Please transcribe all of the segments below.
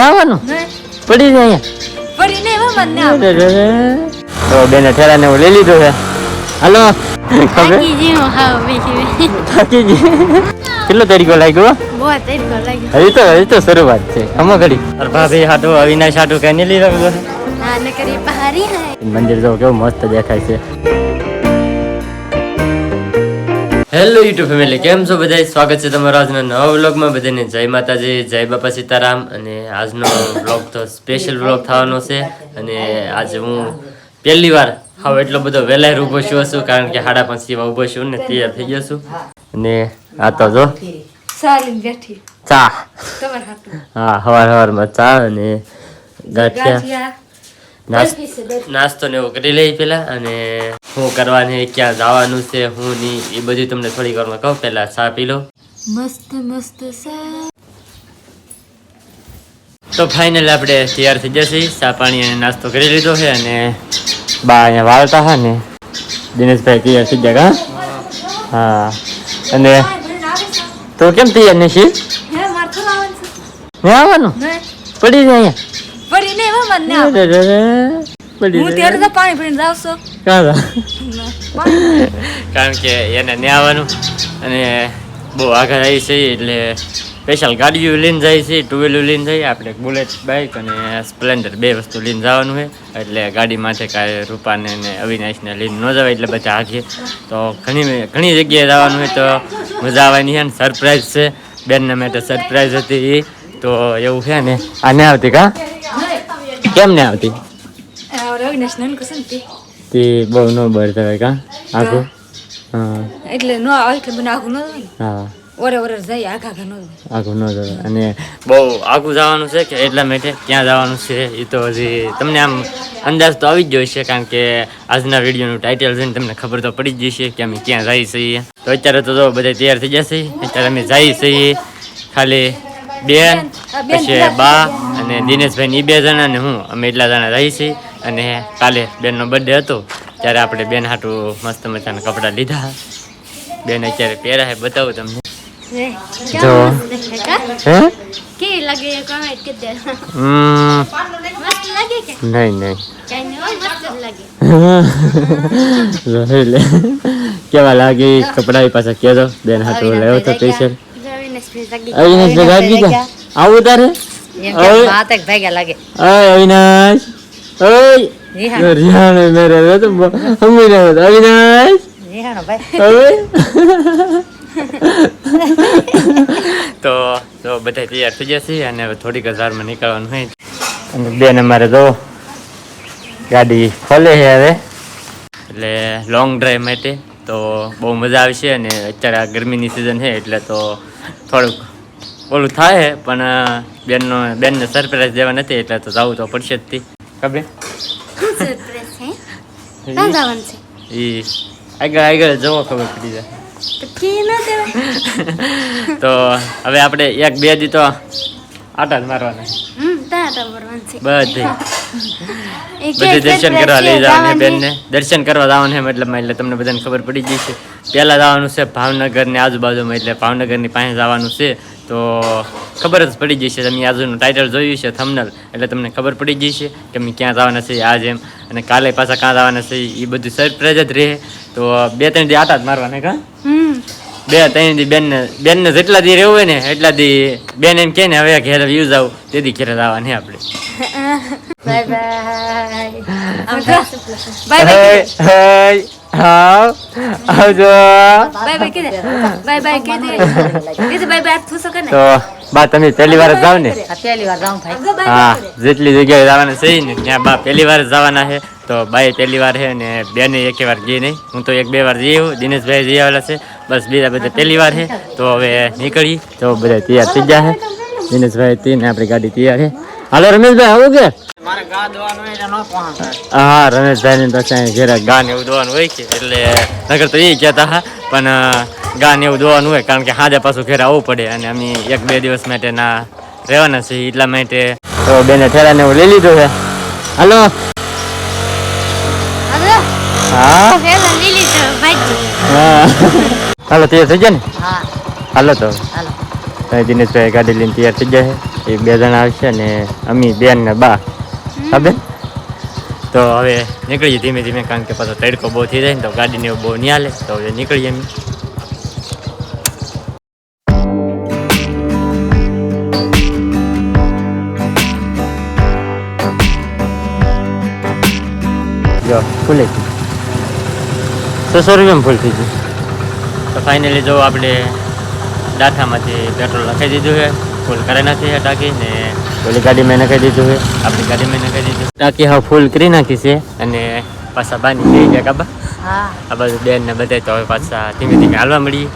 આવવાનું પડી જાય તો બેને ઠેરાને હું લઈ લીધો છે. હાલો. ખબર? થાકી કેટલો તરીકો લાગ્યો? હજી તો હજી તો શરૂઆત છે. આમાં ઘડી. ભાભી હાટું અવિનાશ હાટો કઈ નહીં લીધો મંદિર જો કેવું મસ્ત દેખાય છે. હેલો યુટ્યુબ ફેમિલી કેમ છો બધા સ્વાગત છે તમારું આજના નવા વ્લોગમાં. બધાને જય માતાજી જય બાપા સીતારામ. અને આજનો વ્લોગ તો સ્પેશિયલ વ્લોગ થવાનો છે. અને આજે હું પહેલી વાર હવે એટલો બધો વહેલા ઊભો છું છું કારણ કે સાડા પાંચ જેવા ઊભો છું ને તૈયાર થઈ ગયો છું. અને આ તો જો. ચા. હા હવાર હવારમાં ચા અને ગાંઠિયા. નાસ્તો ને એવું કરી લઈ પેલા અને શું કરવાની ક્યાં જવાનું છે હું નહીં એ બધું તમને થોડી વારમાં કહું. પેલા ચા પી લો. મસ્ત મસ્ત તો ફાઇનલ આપણે તૈયાર થઈ જશે. ચા પાણી અને નાસ્તો કરી લીધો છે અને બા અહીંયા વાળતા હા ને દિનેશભાઈ તૈયાર થઈ ગયા હા. હા અને તો કેમ તૈયાર નથી હે માર છે. આવવાનું? પડી જાય પડી ને એમાં મને આવ અહીંયા પડી હું ત્યારે તો પાણી પીને જાવ છો. કારણ કે એને ન્યાવાનું અને બહુ આગળ આવી છે એટલે સ્પેશિયલ ગાડીઓ લઈને જાય છે ટુ વ્હીલર લઈને જાય. આપણે બુલેટ બાઇક અને સ્પ્લેન્ડર બે વસ્તુ લઈને જવાનું છે. એટલે ગાડી માટે કાંઈ રૂપાને ને અવિનાશને લઈને ન જવાય એટલે બધા આખીએ તો ઘણી ઘણી જગ્યાએ જવાનું હોય તો મજા આવવાની છે ને સરપ્રાઈઝ છે. બેનને માટે સરપ્રાઈઝ હતી એ તો એવું છે ને. આ નહીં આવતી કા? કેમ ને આવતી? તે. બહુ નો બળતા હોય કા? આખું હા. એટલે નો આવે એટલે મને આખું ન હા. ઓરે ઓરે જાય આખા આખા ન આખું નો જાય. અને બહુ આખું જવાનું છે કે એટલા માટે? ક્યાં જવાનું છે? એ તો હજી તમને આમ અંદાજ તો આવી જ જોઈશે કારણ કે આજના વિડીયોનું ટાઇટલ જોઈને તમને ખબર તો પડી જ જશે કે અમે ક્યાં જઈ છીએ. તો અત્યારે તો બધા તૈયાર થઈ જશે. અત્યારે અમે જઈ છીએ. ખાલી બેન પછી બા અને દિનેશભાઈ એ બે જણા ને હું. અમે એટલા જણા રહી છીએ અને કાલે બેનનો બર્થડે હતો. ત્યારે આપણે બેન હાટું મસ્ત મજાના કપડાં લીધા. બેન અત્યારે પહેરા હે બતાવું તમને. જો. હે? કેવી લાગે એ કોમેન્ટ દે હમ, મસ્ત લાગે કે? નહીં નહીં. કેવા લાગે? કપડા પાછા કેજો બેન હાથું લેવો તો સ્પેશિયલ લાગે અવિનાશ જગા ગયા આવું તારે ઓય લાગે અવિનાશ ઓય રિહાન. રિહાન મેરે તો હમી રે અવિનાશ ઓય તો તો બધા તૈયાર થઈ જશે અને થોડીક જ વારમાં નીકળવાનું હોય. અને બેન અમારે તો ગાડી ખોલે છે હવે. એટલે લોંગ ડ્રાઈવ માટે તો બહુ મજા આવશે અને અત્યારે આ ગરમીની સિઝન છે એટલે તો થોડુંક ઓલું થાય પણ બેનનો બેનને સરપ્રાઈઝ દેવા નથી એટલે તો જવું તો પડશે જ તી. ખબર એ આગળ આગળ જવો ખબર પડી જાય. તો હવે આપણે એક બે દી તો આટા જ મારવાના. હમ તો ભરવાનું છે. બધી. બધે દર્શન કરવા છે, લઈ જવાને. બેનને. દર્શન કરવા જવાનું છે મતલબ એટલે તમને બધાને ખબર પડી ગઈ છે. પહેલા જવાનું છે ભાવનગરની આજુબાજુમાં એટલે ભાવનગરની પાસે જવાનું છે. તો ખબર જ પડી જશે તમે આજુનું ટાઇટલ જોયું છે થમનલ એટલે તમને ખબર પડી જશે કે અમે ક્યાં જવાના છે આજ એમ. અને કાલે પાછા ક્યાં જવાના છે એ બધું સરપ્રાઈઝ જ રહે. તો બે ત્રણ દી આટા જ મારવાના કા? બે ત્રણ દી બેન ને જેટલા દી રહેવું હોય ને એટલા દી બેન એમ કે ને હવે ઘેર વ્યૂ જાવ તેથી ઘેર જવાની આપણે. બાય બાય બાય હાવ આવજો. બાય બાય કે દે બાય બાય કે દે કે દે બાય બાય તું કે ને તો બા તમે પહેલી વાર જાવ ને? પહેલી વાર જાવ ભાઈ. હા જેટલી જગ્યાએ જવાના છે ને ત્યાં બા પહેલી વાર જવાના છે. તો બાએ પહેલી વાર છે અને બેને એક વાર ગઈ નહીં. હું તો એક બે વાર જઈ આવું. દિનેશભાઈ જઈ આવેલા છે. બસ બીજા બધા પહેલી વાર છે તો હવે નીકળી. તો બધા તૈયાર થઈ ગયા છે દિનેશભાઈ હતી ને આપણી ગાડી તૈયાર છે હાલો રમેશભાઈ આવું કે? હા રમેશભાઈ ને પછી ત્યાં ગા ને એવું દોવાનું હોય છે એટલે નગર તો એ કહેતા હા. પણ ગા ને એવું દોવાનું હોય કારણ કે હાજે પાછું ઘેર આવવું પડે અને અમે એક બે દિવસ માટે ના રહેવાના છે એટલા માટે. તો બેને ઠેરાને એવું લઈ લીધું છે હાલો. હા? પેલા લીલી તો ભાજી હા. હાલો તૈયાર થઈ ગયા ને? હા. હાલો તો. હાલો. દિનેશભાઈ ગાડી લઈને તૈયાર થઈ ગયા છે. એ બે જણા આવશે ને અમી બેન ને બા. ખબર તો હવે નીકળીએ ધીમે ધીમે કારણ કે પાછો તડકો બહુ થઈ જાય ને તો ગાડીને એવું બહુ નહીં હાલે. તો હવે નીકળીએ અમે. જો ફૂલે છસો રૂપિયામાં ફૂલ થઈ ગયું. તો ફાઇનલી જો આપણે ડાઠામાંથી પેટ્રોલ નાખી દીધું છે ફૂલ કરી નાખી છે ટાંકી ને ઓલી ગાડીમાં નાખી દીધું છે. આપણી ગાડી મેં નાખી દીધું. ટાંકી હવે ફૂલ કરી નાખી છે અને પાછા બાની થઈ ગયા કાબા આ બાજુ બેન ને બધા તો હવે પાછા ધીમે ધીમે હાલવા મળીએ.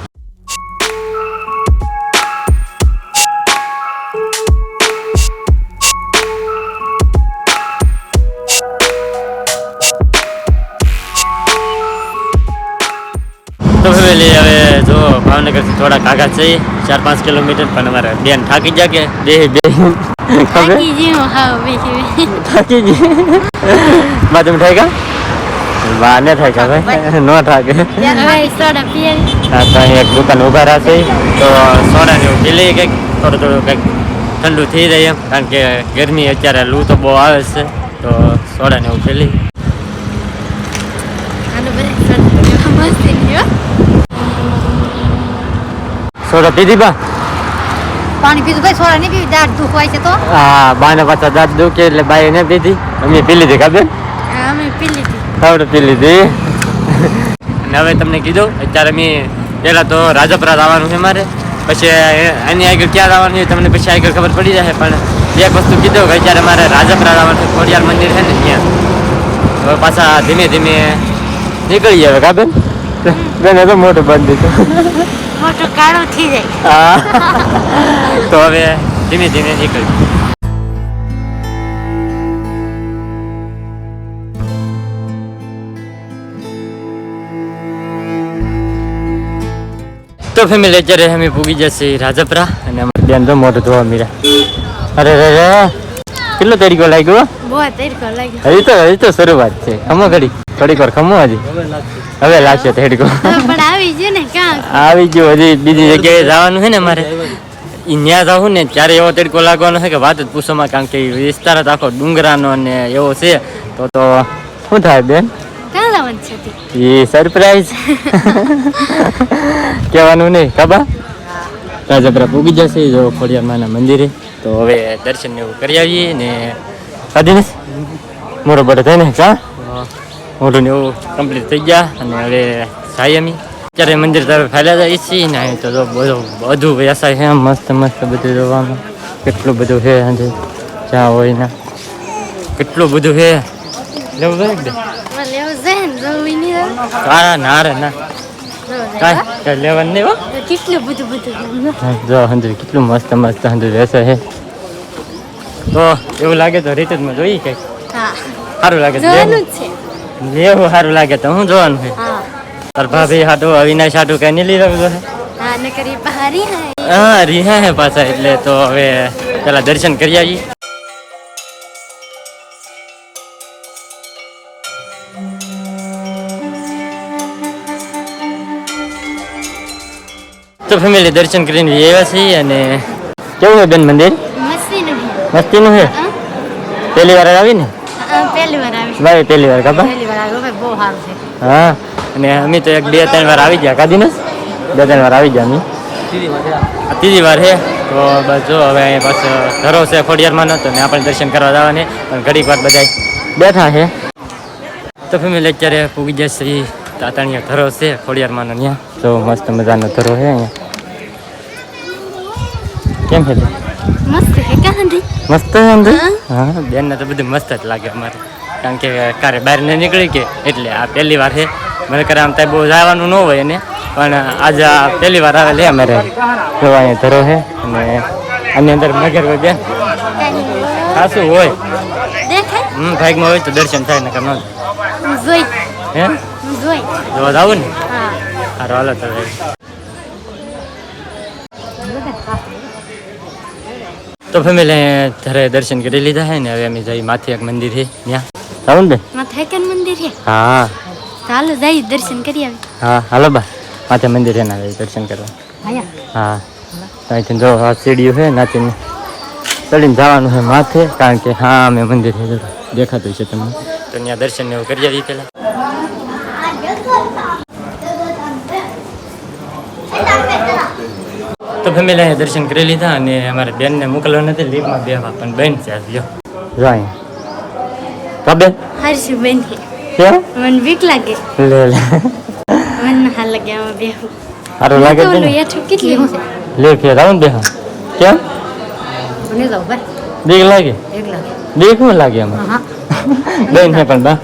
તો ફેમિલી હવે જો ભાવનગરથી થોડા કાગા છે ચાર પાંચ કિલોમીટર પણ અમારે બેન થાકી જાય કે બે બે થાકી હા ગઈ બા. તમે ઠાકા બા ને ઠાકા ભાઈ? નો થાકે. આ તો એક દુકાન ઊભા રહેશે તો સોડા ની પી લઈએ કંઈક થોડું થોડું કંઈક ઠંડુ થઈ જાય એમ. કારણ કે ગરમી અત્યારે લૂ તો બહુ આવે છે. તો સોડા ને એવું પી લઈએ આનું બધા સોડા મસ્ત થઈ ગયો સોડા પીધી બા? પાણી પીધું ભાઈ સોડા નહીં પીવી દાઢ દુખવાય છે તો. હા બાને પાછા દાંત દુખે એટલે બાઈ ને પીધી. અમે પી લીધી ખબર? અમે પી લીધી. સોડા પી લીધી. અને હવે તમને કીધું અત્યારે અમે પહેલાં તો રાજપરા આવવાનું છે મારે. પછી એની આગળ ક્યાં આવવાનું છે તમને પછી આગળ ખબર પડી જશે પણ એક વસ્તુ કીધું કે અત્યારે મારે રાજપરા આવવાનું છે ખોડિયાર મંદિર છે ને ત્યાં. હવે પાછા ધીમે ધીમે નીકળી જાય કાબેન બેન તો મોટું બંધ દીધું. મોટું કાળું થઈ જાય. હા. તો હવે ધીમે ધીમે નીકળ્યું. તો ફેમિલી અત્યારે અમે પૂગી જશે રાજપરા અને અમારી બેન તો મોટું ધોવા મીરા. અરે રે રે કેટલો તરીકો લાગ્યો? હજી તો હજી તો શરૂઆત છે. ખમો ઘડી. થોડીક વાર ખમો હજી. હવે લાગશે. તરીકો. પણ આવી ગયો ને. આવી ગયો હજી બીજી જગ્યાએ જવાનું છે ને મારે. ઈ ત્યાં જવું ને ત્યારે એવો તડકો લાગવાનો છે કે વાત જ પૂછોમાં કારણ કે વિસ્તાર જ આખો ડુંગરાનો ને એવો છે. તો તો શું થાય બેન? એ સરપ્રાઈઝ કહેવાનું નહીં ખબર રાજપરા પૂગી જશે જો ખોડિયાર માના મંદિરે. તો હવે દર્શન ને એવું કરી આવીએ ને કાઢીને મોરો બડો થાય ને કા? મોઢું ને એવું કમ્પ્લીટ થઈ ગયા અને હવે જાય અમે. અત્યારે મંદિર તરફ ફેલાતા જાય છીએ ને અહીં તો બધું બધું વ્યવસાય છે મસ્ત મસ્ત બધું જોવાનું. કેટલું બધું છે આજે? જ્યાં હોય ને. કેટલું બધું છે? લેવું ને રે ના કાંઈ લેવાનું નહીં હો? કેટલું બધું બધું જો હંદર કેટલું મસ્ત મસ્ત હંદર રહેશે હે તો એવું લાગે તો રીતે જ જોઈએ કંઈક. સારું લાગે લેવું. સારું લાગે તો હું જોવાનું છે. હા તાર ભાભી હાટું અવિનાશ હાટું કઈ લઈ છે હા ને કરી પહારી હા હા રીહા હે પાછા એટલે તો હવે પેલા દર્શન કરી આવી તો ફેમિલી દર્શન કરીને આવ્યા છીએ અને કેવું છે બેન મંદિર મસ્તી નું મસ્તીનું છે હા પહેલી વાર આવી ને હા, પહેલી વાર આવી ભાઈ પહેલી વાર ખબર પહેલી વાર આવ્યો બહુ સારું છે હા અને અમે તો એક બે ત્રણ વાર આવી ગયા. કાદી બે ત્રણ વાર આવી ગયા અમે. ત્રીજી વાર છે તો બસ જો હવે અહીં પાછો ધરો છે ખોડિયારમાં નતો ને આપણે દર્શન કરવા જવાને. પણ ઘડીક વાર બધા બેઠા છે તો ફેમિલી અત્યારે પૂગી જાય શ્રી તાતાણીયા ધરો છે ખોડિયારમાં ત્યાં. તો મસ્ત મજાનો ધરો છે અહીંયા. કેમ છે મસ્ત છે. હા. હા. બેનને તો બધું મસ્ત જ લાગે અમારે. કારણ કે કારે બહાર ન નીકળી કે એટલે આ પહેલી વાર છે મને કરે આમ ત્યાં બહુ જવાનું ન હોય એને પણ આજે આ પહેલી વાર આવે લે અમારે જોવા અહીંયા ધરો છે અને આની અંદર મગર વગેરે ખાસું હોય. હમ ભાગમાં હોય તો દર્શન થાય ને ન હે? જોવા જાવું ને? હા. સારું હાલો તો તો ફેમિલી ઘરે દર્શન કરી લીધા છે ને હવે અમે જઈ માથે એક મંદિર છે ત્યાં જાવું ને માથે માં મંદિર છે હા. ચાલો જઈ દર્શન કરી આવી. હા હાલો બા. માથે મંદિર એના દર્શન કરવા. હા. ત્યાંથી જો આ સીડીઓ છે નાથી ચડીને જવાનું છે માથે કારણ કે હા અમે મંદિર દેખાતું છે તમને. તો ત્યાં દર્શન એવું કરી આવી પહેલાં. તો ફેમિલી દર્શન કરી લીધા અને અમારે બેનને મોકલવા નથી લીફમાં બેવા પણ બેન છે જો. જો અહીંયા. બેન? હર્ષ બેન કેમ મને બીક લાગે લે લે મને હા લાગે આમાં બેહું સારું લાગે તો છે ને હેઠું કેટલી લે કે રાઉન્ડ બેહા કેમ મને તો ભાઈ બીક લાગે બીક લાગે બીક લાગે હા બેન છે પણ બા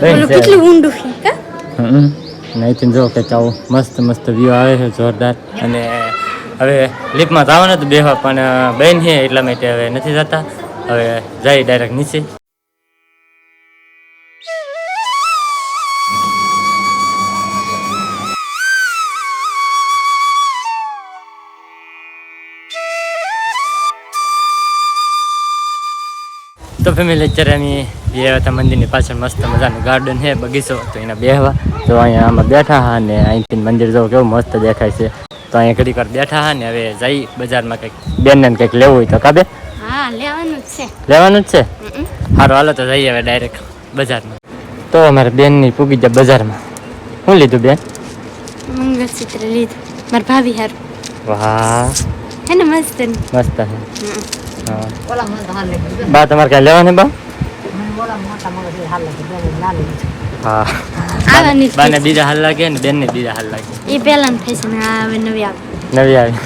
બેન કેટલું ઊંડું છે હમ નહીં જો કે ચાવો મસ્ત મસ્ત વ્યૂ આવે છે જોરદાર અને હવે લિફ્ટમાં જવાનું તો બેહવા પણ બેન છે એટલા માટે હવે નથી જતા. હવે જાય ડાયરેક્ટ નીચે. તો ફેમિલી અત્યારે અમે બે હતા મંદિરની પાછળ મસ્ત મજાનું ગાર્ડન છે બગીચો તો એના બેહવા. તો અહીંયા આમાં બેઠા હા ને અહીંથી મંદિર જવું કેવું મસ્ત દેખાય છે. તો અહીંયા ઘડીક વાર બેઠા હા ને હવે જઈ બજારમાં કંઈક બેનને કંઈક લેવું હોય તો કાબે હા લેવાનું જ છે. લેવાનું જ છે? સારું હાલો તો જઈએ હવે ડાયરેક્ટ બજારમાં. તો અમારે બેનની પૂગી જાય બજારમાં. શું લીધું બેન? મંગળસૂત્ર લીધું. મારા ભાભી હારું. વાહ. હે ને મસ્ત મસ્ત. હા. બા તમારે ક્યાં લેવાની બા? હા. બાને બીજા હાલ લાગે ને બેનને બીજા હાલ લાગે એ ફેશન નવી આવે. નવી આવી.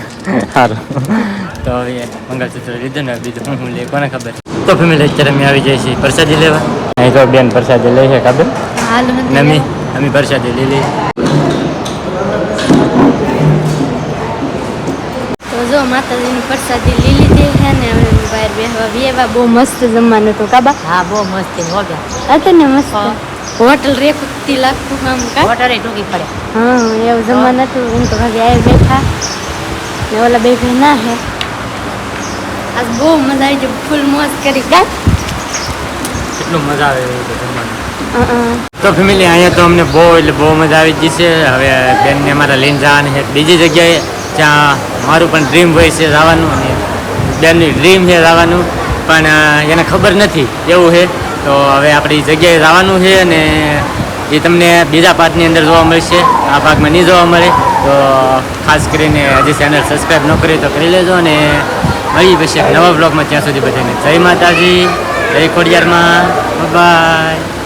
સારું તો હવે મંગળસૂત્ર લીધું ને બીજું હું લે કોને ખબર? તો ફેમિલી અત્યારે અમે આવી જઈએ છીએ પ્રસાદી લેવા. અહીં તો બેન પ્રસાદી લઈ છે ખબર? નમી અમે પ્રસાદી લઈ લઈ જો માતાજીની પ્રસાદી લઈ લીધી છે ને હવે અમે બહાર બેહવા બેહવા બહુ મસ્ત જમવાનું હતું કાબા? હા બહુ મસ્ત હો ગયા. હતા ને મસ્ત? હોટલ રેખતી લાગતું આમ કા? મોટરે ટૂંકી પડે. હા એવું જમવાનું હતું. એમ તો ભાગે આવી બેઠા. ને ઓલા બે ભાઈ ના હે. આજ બહુ મજા આવી ગઈ ફૂલ મોજ કરી. કા કેટલું મજા આવે એવું તો જમવાનું. અ, અ. તો ફેમિલી અહીંયા તો અમને બહુ એટલે બહુ મજા આવી ગઈ છે. હવે બેનને અમારા લઈને જવાની છે. બીજી જગ્યાએ ત્યાં મારું પણ ડ્રીમ હોય છે જવાનું અને બેનની ડ્રીમ છે જવાનું પણ એને ખબર નથી, એવું છે. તો હવે આપણી જગ્યાએ જવાનું છે અને એ તમને બીજા પાર્ટની અંદર જોવા મળશે. આ ભાગમાં નહીં જોવા મળે. તો ખાસ કરીને હજી ચેનલ સબસ્ક્રાઈબ ન કરી તો કરી લેજો અને મળી પછી નવા બ્લોગમાં ત્યાં સુધી બધાને જય માતાજી, જય ખોડિયારમાં. બાય